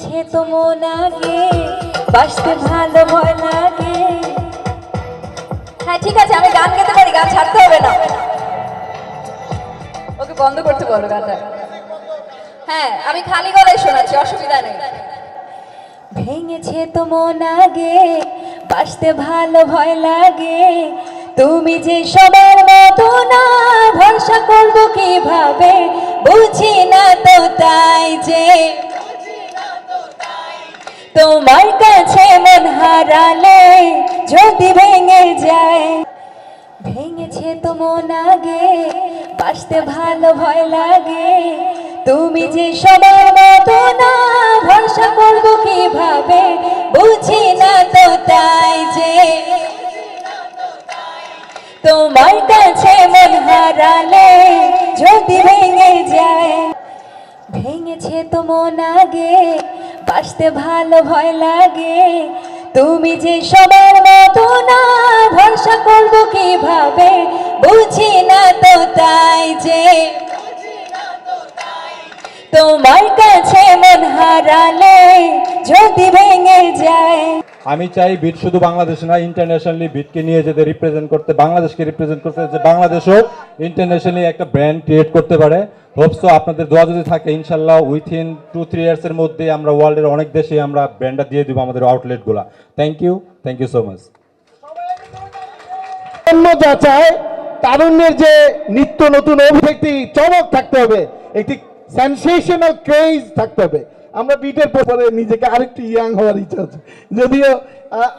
ভেঙেছে তো মন আগে, বাসতে ভালো ভয় লাগে হ্যাঁ ঠিক আছে, আমি গান গেতে পারি, গান ছাড়তে হবে না। ওকে বন্ধ করতে বলো গানটা। হ্যাঁ আমি খালি গলায় শোনাচ্ছি, অসুবিধা নেই। ভেঙেছে তো মন আগে, বাসতে ভালো ভয় লাগে। তুমি যে সবার মতো না, ভরসা করব কীভাবে? বুঝি না তো তাই যে তোমার কাছে মন হারালে যদি ভেঙে যায়। ভেঙেছে তো মন আগে বাসতে ভালো ভয় লাগে। তুমি যে সবার মতো না, ভরসা করব কীভাবে? বুঝি না তো তাই যে। তোমার কাছে মন হারালে যদি ভেঙে যায়। ভেঙেছে তো মন আগে বাসতে ভালো ভয় লাগে। তুমি যে সবার মতো না, ভরসা করব কীভাবে? বুঝি না তো তাই যে। তোমার কাছে মন হারালে যদি ভেঙে যায়। আমি চাই বিট শুধু বাংলাদেশে না ইন্টারন্যাশনালি বিটকে নিয়ে যেতে রিপ্রেজেন্ট করতে, বাংলাদেশকে রিপ্রেজেন্ট করতে, যে বাংলাদেশও ইন্টারন্যাশনালি একটা ব্র্যান্ড ক্রিয়েট করতে পারে। হোপসো আপনাদের দোয়া যদি থাকে, ইনশাল্লাহ উইথিন টু থ্রি ইয়ার্সের মধ্যে আমরা ওয়ার্ল্ডের অনেক দেশে আমরা ব্র্যান্ডটা দিয়ে দিব আমাদের আউটলেটগুলা। Thank you thank you so much অন্য যা তারুণ্যের যে নিত্য নতুন অভিব্যক্তি, চমক থাকতে হবে। একটি সেন্সেশনাল ক্রেজ থাকতে হবে। আমরা বিটের পরে নিজেকে আরেকটু ইয়াং হওয়ার ইচ্ছা আছে। যদিও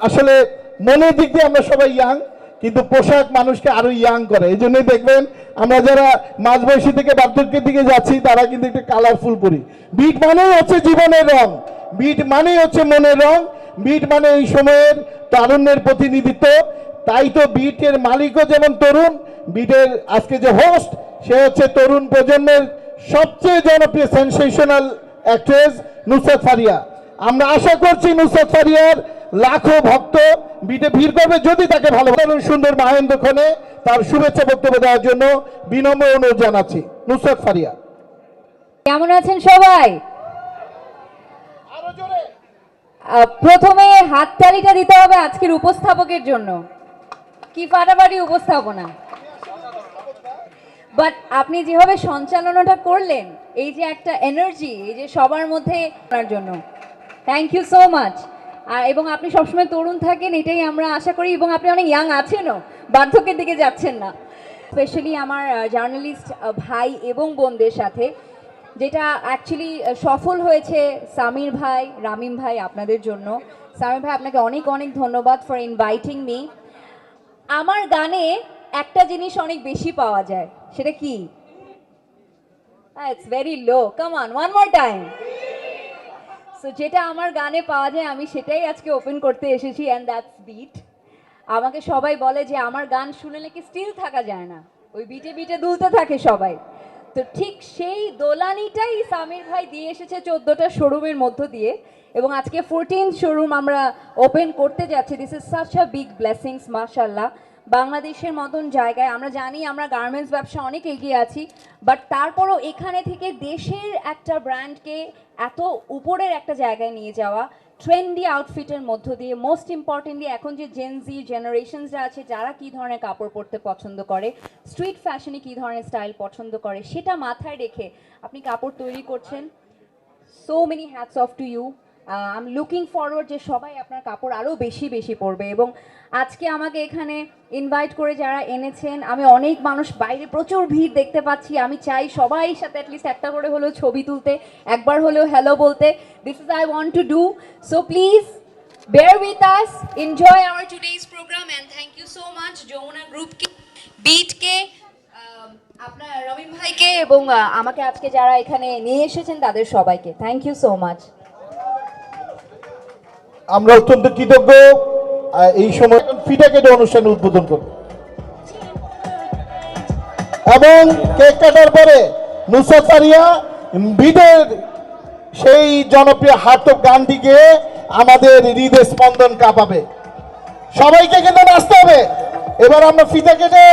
আসলে মনের দিক দিয়ে আমরা সবাই ইয়াং কিন্তু পোশাক মানুষকে আরও ইয়াং করে। এই জন্যই দেখবেন, আমরা যারা মাঝবয়সী থেকে বার্ধক্যের দিকে যাচ্ছি, তারা কিন্তু একটু কালারফুল পরি। বিট মানেই হচ্ছে জীবনের রং। বিট মানেই হচ্ছে মনের রং। বিট মানে এই সময়ের তারুণ্যের প্রতিনিধিত্ব। তাই তো বিটের মালিকও যেমন তরুণ, বিটের আজকে যে হোস্ট সে হচ্ছে তরুণ প্রজন্মের সবচেয়ে জনপ্রিয় সেন্সেশনাল অ্যাক্ট্রেস নুসরাত ফারিয়া। আমরা আশা করছি নুসরাত ফারিয়ার লাখো ভক্ত বিটে ভিড় করবে যদি তাকে ভালো সুন্দর মাহেন্দ্র খনে তার শুভেচ্ছা বক্তব্য দেওয়ার জন্য বিনম্র অনুরোধ জানাচ্ছি। নুসরাত ফারিয়া। কেমন আছেন সবাই? প্রথমে হাততালিটা দিতে হবে আজকের উপস্থাপকের জন্য। কি ফাটাফাটি উপস্থাপনা। বাট আপনি যেভাবে সঞ্চালনাটা করলেন, এই যে একটা এনার্জি এই যে সবার মধ্যে আপনার জন্য। থ্যাংক ইউ সো মাচ আর এবং আপনি সবসময় তরুণ থাকেন, এটাই আমরা আশা করি, এবং আপনি অনেক ইয়াং আছেনও, বার্ধক্যের দিকে যাচ্ছেন না। স্পেশালি আমার জার্নালিস্ট ভাই এবং বোনদের সাথে, যেটা অ্যাকচুয়ালি সফল হয়েছে সামির ভাই, রামিম ভাই আপনাদের জন্য। সামির ভাই, আপনাকে অনেক অনেক ধন্যবাদ ফর ইনভাইটিং মি আমার গানে একটা জিনিস অনেক বেশি পাওয়া যায়। সেটা কি? It's very low come on one more time so যেটা আমার গানে পাওয়া যায়, আমি সেটাই আজকে ওপেন করতে এসেছি অ্যান্ড দ্যাটস বিট আমাকে সবাই বলে যে, আমার গান শুনে নাকি স্টিল থাকা যায় না। ওই বিটে বিটে দুলতে থাকে সবাই। তো ঠিক সেই দোলানিটাই সামির ভাই দিয়ে এসেছে চোদ্দোটা শোরুমের মধ্য দিয়ে, এবং আজকে ফোরটিন শোরুম আমরা ওপেন করতে যাচ্ছি। This is such a big blessings মাশাল্লাহ বাংলাদেশের মতন জায়গায়। আমরা জানি আমরা গার্মেন্টস ব্যবসা অনেক এগিয়ে আছি বাট তারপরও এখানে থেকে দেশের একটা ব্র্যান্ডকে এত উপরের একটা জায়গায় নিয়ে যাওয়া ট্রেন্ডি আউটফিটের মধ্য দিয়ে মোস্ট ইম্পর্টেন্টলি এখন যে জেনজি জেনারেশনসরা আছে, যারা কী ধরনের কাপড় পরতে পছন্দ করে স্ট্রিট ফ্যাশনে কী ধরনের স্টাইল পছন্দ করে, সেটা মাথায় রেখে আপনি কাপড় তৈরি করছেন। So many hats off to you I am looking forward যে সবাই আপনার কাপড় আরও বেশি বেশি পরবে। এবং আজকে আমাকে এখানে ইনভাইট করে যারা এনেছেন, আমি অনেক মানুষ বাইরে প্রচুর ভিড় দেখতে পাচ্ছি। আমি চাই সবাই সাথে অ্যাটলিস্ট একটা করে হলেও ছবি তুলতে, একবার হলেও হ্যালো বলতে। This is I want to do so please bear with us enjoy our today's programme and thank you so much Jamuna গ্রুপকে বিটকে আপনার রবিন ভাইকে এবং আমাকে আজকে যারা এখানে নিয়ে এসেছেন, তাদের সবাইকে। থ্যাংক ইউ সো মাচ আমরা অত্যন্ত কৃতজ্ঞ। এই সময় ফিটা কেটে অনুষ্ঠান উদ্বোধন করব। এবং কেক কাটার পরে নুসরাত ফারিয়া বিদের সেই জনপ্রিয় হার্টক গানটি গেয়ে আমাদের হৃদয় স্পন্দন কাঁপাবে। সবাইকে কিন্তু নাচতে হবে। এবার আমরা ফিতা কেটে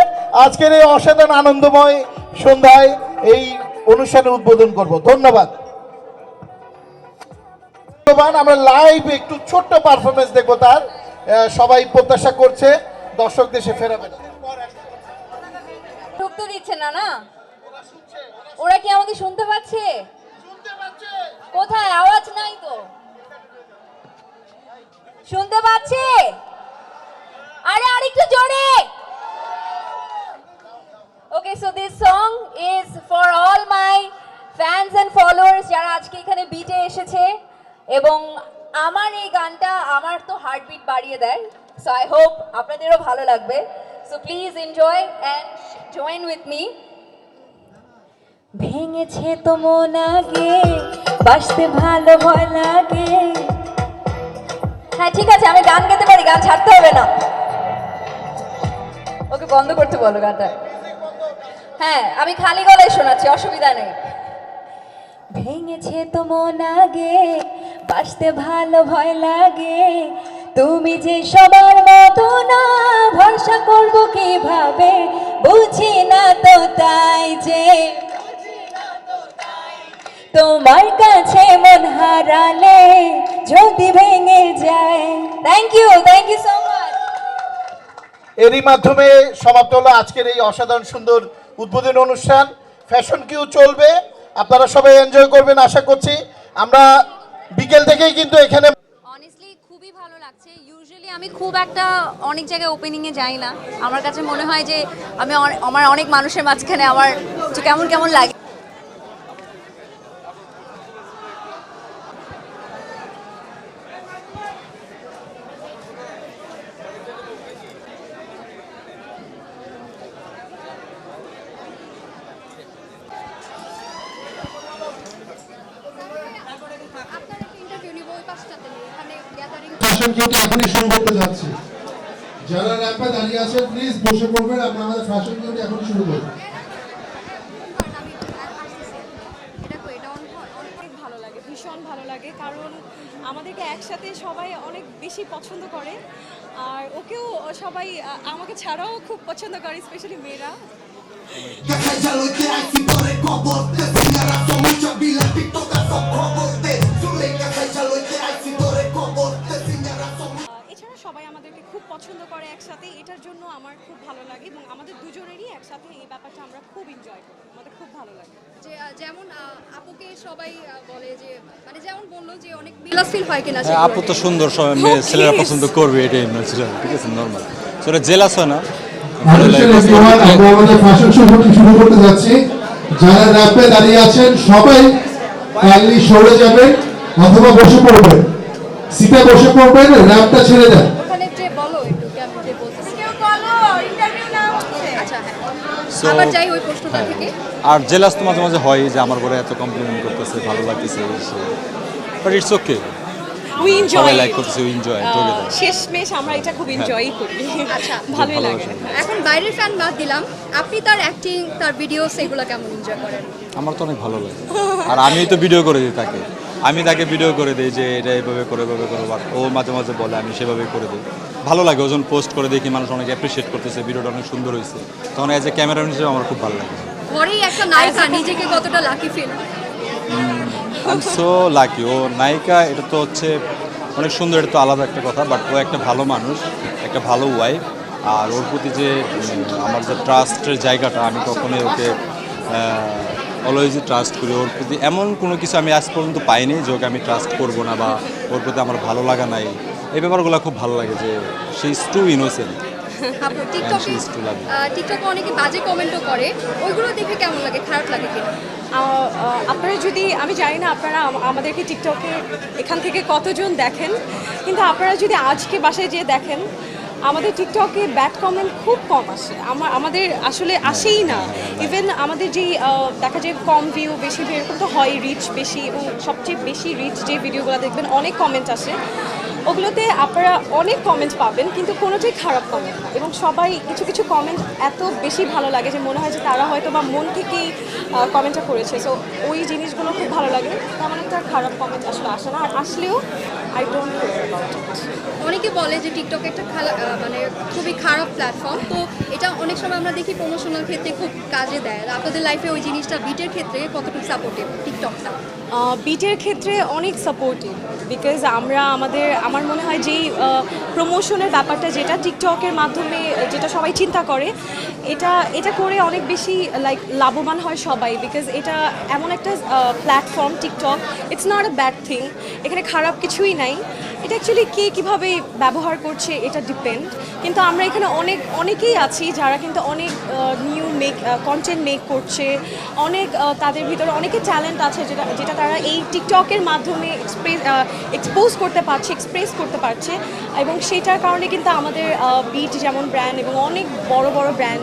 আজকের এই অসাধারণ আনন্দময় সন্ধ্যায় এই অনুষ্ঠানে উদ্বোধন করব। ধন্যবাদ। আমরা লাইভ একটু ছোট্ট পারফরমেন্স দেখব তার। সবাই প্রত্যাশা করছে, দর্শক দেশে ফেরাবেন। ঢুকতে দিচ্ছে না না? ওরা কি আমাকে শুনতে পাচ্ছে? কোথায়? আওয়াজ নাই তো। শুনতে পাচ্ছে? আরে, আরেকটু জোরে। Okay so this song is for all my fans and followers যারা আজকে এখানে বিটে এসেছে। এবং আমার এই গানটা আমার তো হার্টবিট বাড়িয়ে দেয়। সো আই হোপ আপনাদেরও ভালো লাগবে। So please enjoy and join with me ভেঙেছে তো মন আগে বাসতে ভালো ভয় লাগে। হ্যাঁ ঠিক আছে, আমি গান গাইতে পারি, গান ছাড়তে হবে না। ওকে বন্ধ করতে বলো গানটা। হ্যাঁ আমি খালি গলায় শোনাচ্ছি, অসুবিধা নেই। ভেঙেছে তো মন আগে বাসতে ভালো ভয় লাগে। তুমি যে সবার মতো না, ভরসা করব কীভাবে? বুঝি না তো তাই যে, তোমার কাছে মন হারালে যদি ভেঙে যায়। Thank you thank you so much এরই মাধ্যমে সমাপ্ত হলো আজকের এই অসাধারণ সুন্দর উদ্বোধন অনুষ্ঠান। ফ্যাশন কিউ চলবে। আপনারা সবাই এনজয় করবেন, আশা করছি। আমরা বিকেল থেকেই কিন্তু এখানে অনেস্টলি খুবই ভালো লাগছে। ইউজুয়ালি আমি খুব একটা অনেক জায়গায় ওপেনিংয়ে যাই না। আমার কাছে মনে হয় যে আমি আমার অনেক মানুষের মাঝখানে আমার কেমন কেমন লাগে ফ্যাশন কিউটা এখনই শুরু করতে যাচ্ছি। যারা র্যাম্পে দাঁড়িয়ে আছেন প্লিজ বসে পড়বেন আমরা আমাদের ফ্যাশন কিউটা এখনই শুরু করব। অনেক ভালো লাগে ভীষণ ভালো লাগে কারণ আমাদেরকে একসাথে সবাই অনেক বেশি পছন্দ করে আর ওকেও সবাই আমাকে ছাড়াও খুব পছন্দ করে স্পেশালি মেয়েরা। সবাই আমাদেরকে খুব পছন্দ করে একসাথে এটার জন্য আমার খুব ভালো লাগে এবং আমাদের দুজনেরই একসাথে এই ব্যাপারটা আমরা খুব এনজয় করি। আমাদের খুব ভালো লাগে। যে যেমন আপুকে সবাই বলে যে মানে যেমন বলল যে অনেক বিলাস ফিল হয় কিনা হ্যাঁ, আপু তো সুন্দর সবাই মেয়ে ছেলেরা পছন্দ করবে এটাই ন্যাচারাল ঠিক আছে নর্মাল সেটা জেলাস হয় না? আমরা আমাদের ফ্যাশন শো শুরু করতে যাচ্ছি। যারা র্যাম্পে দাঁড়িয়ে আছেন সবাই কাইন্ডলি সরে যাবেন অথবা বসে পড়বেন। সিটে বসে পড়বেন র্যাম্পটা ছেড়ে দেন ওখানে যে বলো একটু কেমন যে বলতেছে কেউ বলো ইন্টারভিউ না হচ্ছে আচ্ছা হ্যাঁ So, আবার যাই ওই প্রশ্নটা হ্যাঁ। থেকে। আর জেলাস তো মাঝে মাঝে হয় যে আমার ঘরে এত কমপ্লিমেন্ট করতেছে ভালো লাগতেছে but it's okay we enjoy like করতেছে এনজয় টুগেদার শেষমেশ আমরা এটা খুব এনজয়ই করি। আচ্ছা। ভালোই লাগে। লাগে। এখন বাইরের ফ্যান বাদ দিলাম। আপনি তার অ্যাক্টিং তার ভিডিও সেগুলো কেমন এনজয় করেন? আমার তো অনেক ভালো লাগে। আর আমি তো ভিডিও করে দিই তাকে। আমি তাকে ভিডিও করে দিই যে এটা এভাবে করে এভাবে করে ও মাঝে মাঝে বলে আমি সেভাবে করে দিই। ভালো লাগে ওজন পোস্ট করে দেখি মানুষ অনেক অ্যাপ্রিসিয়েট করতেছে ভিডিওটা অনেক সুন্দর হয়েছে। তখন এজ এ ক্যামেরাম্যান হিসেবে আমার খুব ভালো লাগে। ঘরেই একটা নায়িকা নিজেকে কতটা লাকি ফিল সো লাকি ও নায়িকা এটা তো হচ্ছে অনেক সুন্দর এটা তো আলাদা একটা কথা বাট ও একটা ভালো মানুষ একটা ভালো ওয়াইফ আর ওর প্রতি যে আমার যে ট্রাস্টের জায়গাটা আমি কখনোই ওকে অলওয়েজই ট্রাস্ট করি ওর প্রতি। এমন কোনো কিছু আমি আজ পর্যন্ত পাইনি যে ওকে আমি ট্রাস্ট করব না বা ওর প্রতি আমার ভালো লাগা নাই। এই ব্যাপারগুলো খুব ভালো লাগে যে সে ইজ টু ইনোসেন্ট টিকটকে she is too lovely. টিকটকে অনেকে বাজে কমেন্টও করে। ওইগুলো দেখে কেমন লাগে? খারাপ লাগে কিনা আপনারা যদি আমি জানি না আপনারা আমাদেরকে টিকটকে এখান থেকে কতজন দেখেন কিন্তু আপনারা যদি আজকে বাসায় যেয়ে দেখেন আমাদের টিকটকে ব্যাড কমেন্ট খুব কম আসে। আমার আমাদের আসলে আসেই না। ইভেন আমাদের যেই দেখা যায় কম ভিউ বেশি ভিউ এরকম তো হয় রিচ বেশি এবং সবচেয়ে বেশি রিচ যে ভিডিওগুলো দেখবেন, অনেক কমেন্ট আসে। ওগুলোতে আপনারা অনেক কমেন্ট পাবেন, কিন্তু কোনোটাই খারাপ কমেন্ট না। এবং সবাই কিছু কিছু কমেন্ট এত বেশি ভালো লাগে যে মনে হয় যে তারা হয়তো বা মন থেকেই কমেন্টটা করেছে। সো ওই জিনিসগুলো খুব ভালো লাগে। তেমন একটা খারাপ কমেন্ট আসলে আসে না। আর আসলেও আই ডোন্ট কেয়ার অ্যাবাউট অনেকে বলে যে টিকটক একটা খালা- মানে খুবই খারাপ প্ল্যাটফর্ম তো এটা অনেক সময় আমরা দেখি প্রমোশনাল ক্ষেত্রে খুব কাজে দেয়। আর আপনাদের লাইফে ওই জিনিসটা বিটের ক্ষেত্রে কতটুকু সাপোর্টিভ টিকটকটা বিটের ক্ষেত্রে অনেক সাপোর্টিভ বিকজ আমরা আমাদের আমার মনে হয় যেই প্রমোশনের ব্যাপারটা যেটা টিকটকের মাধ্যমে যেটা সবাই চিন্তা করে এটা এটা করে অনেক বেশি লাইক লাভবান হয় সবাই বিকজ এটা এমন একটা platform TikTok it's not a bad thing এখানে খারাপ কিছুই নাই। এটা অ্যাকচুয়ালি কে কীভাবে ব্যবহার করছে এটা ডিপেন্ড কিন্তু আমরা এখানে অনেক, অনেকেই আছি যারা কিন্তু অনেক নিউ মেক কন্টেন্ট মেক করছে। অনেক তাদের ভিতরে অনেকে ট্যালেন্ট আছে যেটা যেটা তারা এই টিকটকের মাধ্যমে এক্সপ্রেস এক্সপোজ করতে পারছে এক্সপ্রেস করতে পারছে। এবং সেটার কারণে কিন্তু আমাদের বিট যেমন ব্র্যান্ড এবং অনেক বড় বড় ব্র্যান্ড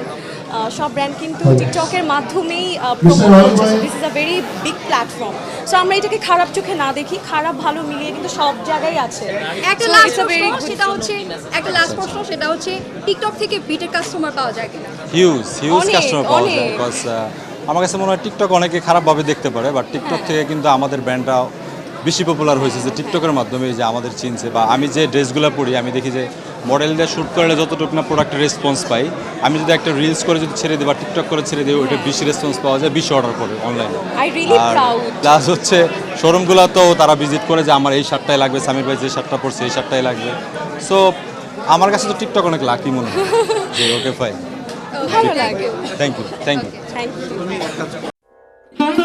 সব ব্র্যান্ড কিন্তু টিকটকের মাধ্যমেই প্রমোট করছে। This is a very big platform so আমরা এটাকে খারাপ চোখে না দেখি খারাপ ভালো মিলিয়ে কিন্তু সব জায়গায় আছে। একটা লাস্ট প্রশ্ন সেটা হচ্ছে একটা লাস্ট প্রশ্ন সেটা হচ্ছে টিকটক থেকে বিটের কাস্টমার পাওয়া যায় কিনা? হিউজ হিউজ কাস্টমার পাওয়া যায় বিকজ আমার কাছে মনে হয় টিকটক অনেকে খারাপভাবে দেখতে পারে বাট টিকটক থেকে কিন্তু আমাদের ব্র্যান্ডটা বেশি পপুলার হয়েছে যে টিকটকের মাধ্যমে যে আমাদের চিনছে বা আমি যে ড্রেসগুলো পরি আমি দেখি যে মডেলটা শ্যুট করলে যতটুকু না প্রোডাক্টের রেসপন্স পাই আমি যদি একটা রিলস করে যদি ছেড়ে দিই বা টিকটক করে ছেড়ে দিই ওইটা বেশি রেসপন্স পাওয়া যায় বেশি অর্ডার করে অনলাইনে আর প্লাস হচ্ছে শোরুমগুলো তো তারা ভিজিট করে যে আমার এই শার্টটাই লাগবে সামির ভাই যে শার্টটা পরছে এই শার্টটাই লাগবে। সো আমার কাছে তো টিকটক অনেক লাকি মনে হয়। যে ওকে ফাইন ভালো লাগে। Thank you thank you thank you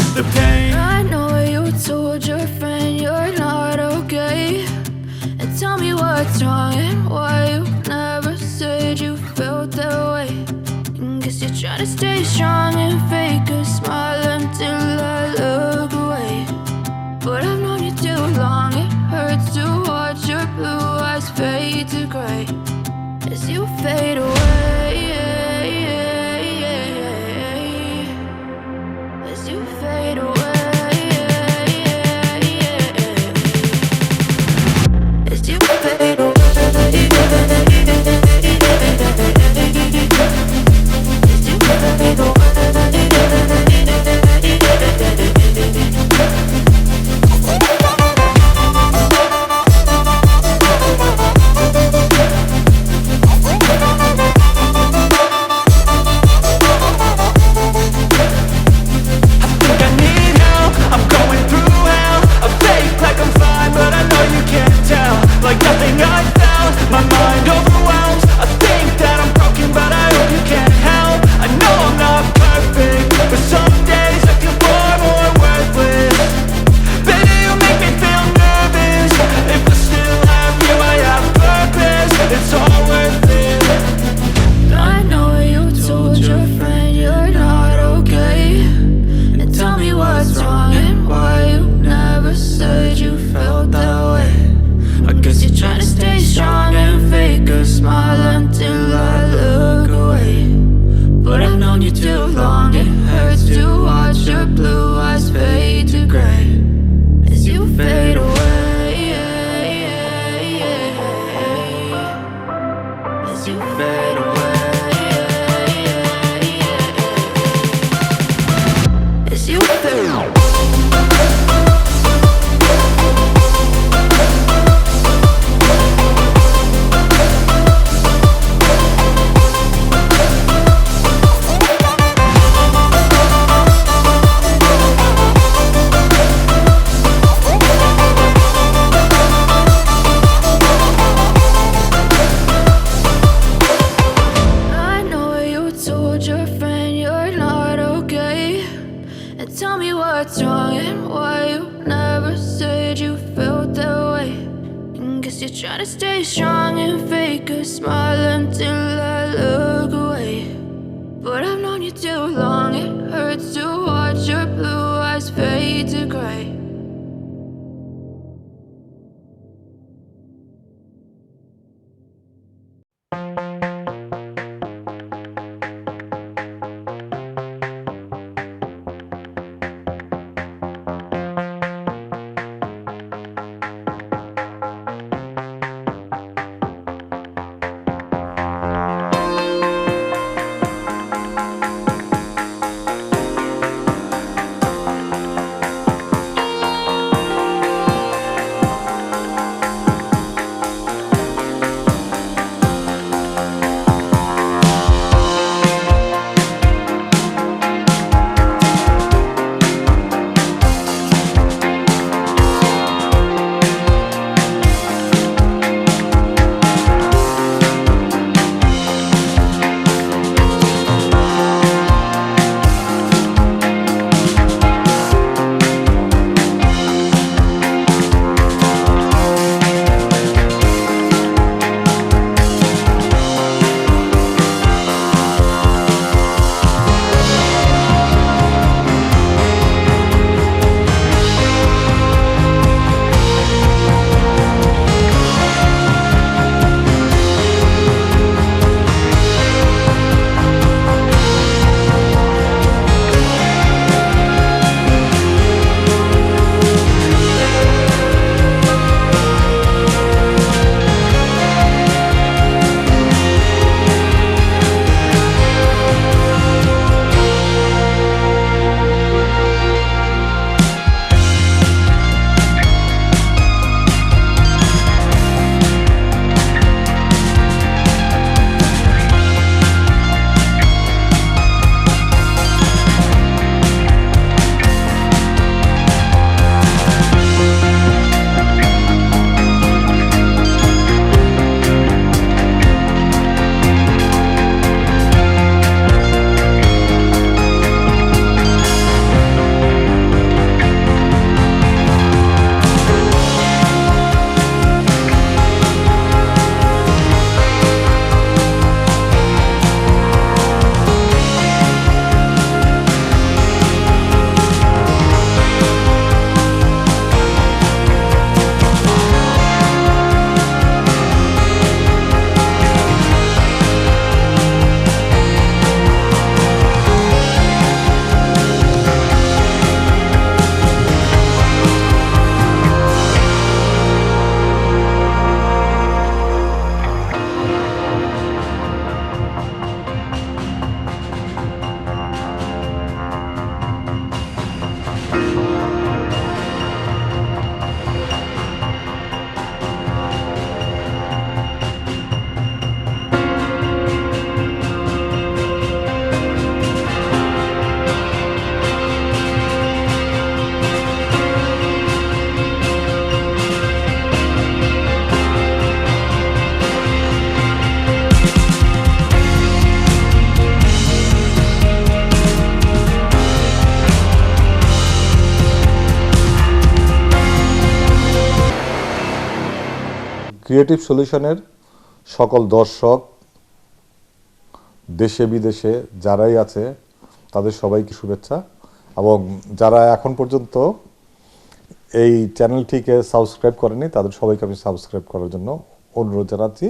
stay strong and fake a smile Boom. too long. It hurts to watch your blue eyes fade to gray. Creative সলিউশনের সকল দর্শক, দেশে, বিদেশে যারাই আছে, তাদের সবাইকে শুভেচ্ছা। এবং যারা এখন পর্যন্ত এই চ্যানেলটিকে সাবস্ক্রাইব করেনি, তাদের সবাইকে আমি সাবস্ক্রাইব করার জন্য অনুরোধ জানাচ্ছি।